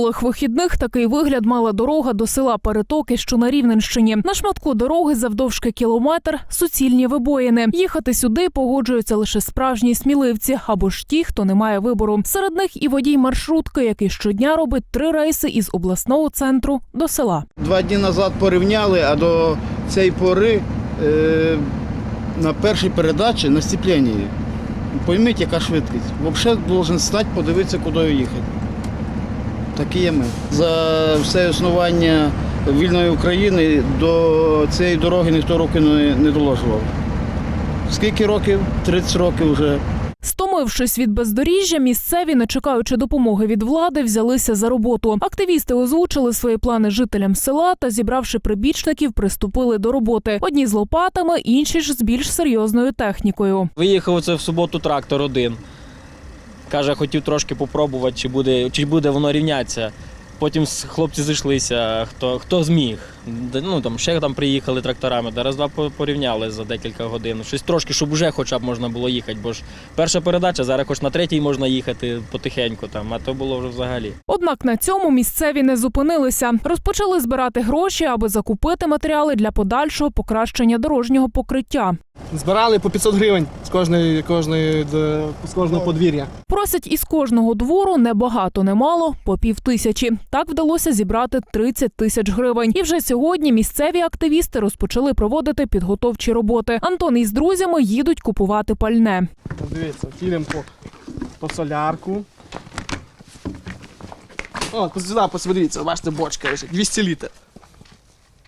Минулих вихідних такий вигляд мала дорога до села Перетоки, що на Рівненщині. На шматку дороги завдовжки кілометр суцільні вибоїни. Їхати сюди погоджуються лише справжні сміливці або ж ті, хто не має вибору. Серед них і водій маршрутки, який щодня робить три рейси із обласного центру до села. Два дні назад порівняли, а до цієї пори е, на першій передачі на сцепленні. Пойміть, яка швидкість. Взагалі должен стати, подивитися, куди їхати. Такі є ми. За все існування вільної України до цієї дороги ніхто руки не, не доложував. Скільки років? 30 років вже. Стомившись від бездоріжжя, місцеві, не чекаючи допомоги від влади, взялися за роботу. Активісти озвучили свої плани жителям села та, зібравши прибічників, приступили до роботи. Одні з лопатами, інші ж з більш серйозною технікою. Виїхав оце в суботу трактор один. Каже, хотів трошки попробувати, чи буде, чи буде воно рівнятися. Потім хлопці зійшлися, хто, хто зміг. Ну, там, ще там приїхали тракторами, та раз-два порівняли за декілька годин. Щось трошки, щоб вже хоча б можна було їхати. Бо ж перша передача, зараз хоч на третій можна їхати потихеньку, там, а то було вже взагалі. Однак на цьому місцеві не зупинилися. Розпочали збирати гроші, аби закупити матеріали для подальшого покращення дорожнього покриття. Збирали по 500 гривень з кожної, кожної з кожного подвір'я. Просять із кожного двору не багато, не мало по пів тисячі. Так вдалося зібрати 30 тисяч гривень. І вже сьогодні місцеві активісти розпочали проводити підготовчі роботи. Антон із друзями їдуть купувати пальне. Дивіться, їдемо по, по солярку. О, сюди посмотріться, бачите, бочка лежить, 200 літрів.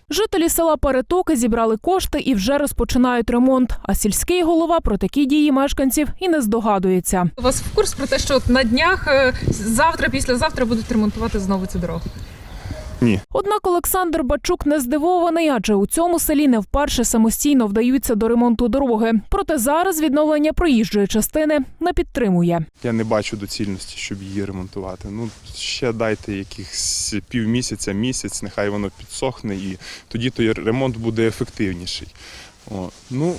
Жителі села Перетоки зібрали кошти і вже розпочинають ремонт. А сільський голова про такі дії мешканців і не здогадується. У вас в курс про те, що от на днях е, завтра, післязавтра будуть ремонтувати знову цю дорогу. Однак Олександр Бачук не здивований, адже у цьому селі не вперше самостійно вдаються до ремонту дороги. Проте зараз відновлення проїжджої частини не підтримує. Я не бачу доцільності, щоб її ремонтувати. Ну ще дайте якихось півмісяця, місяць, нехай воно підсохне, і тоді той ремонт буде ефективніший. О, ну,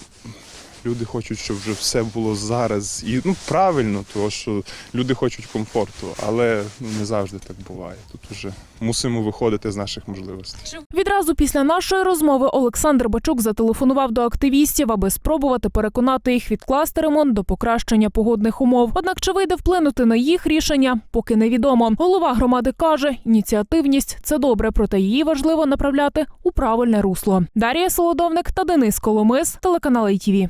люди хочуть, щоб вже все було зараз. І ну правильно, тому що люди хочуть комфорту, але ну, не завжди так буває. Тут вже мусимо виходити з наших можливостей. Відразу після нашої розмови Олександр Бачук зателефонував до активістів, аби спробувати переконати їх відкласти ремонт до покращення погодних умов. Однак чи вийде вплинути на їх рішення, поки невідомо. Голова громади каже, ініціативність це добре, проте її важливо направляти у правильне русло. Дар'я Солодовник та Денис Коломис, телеканал ITV.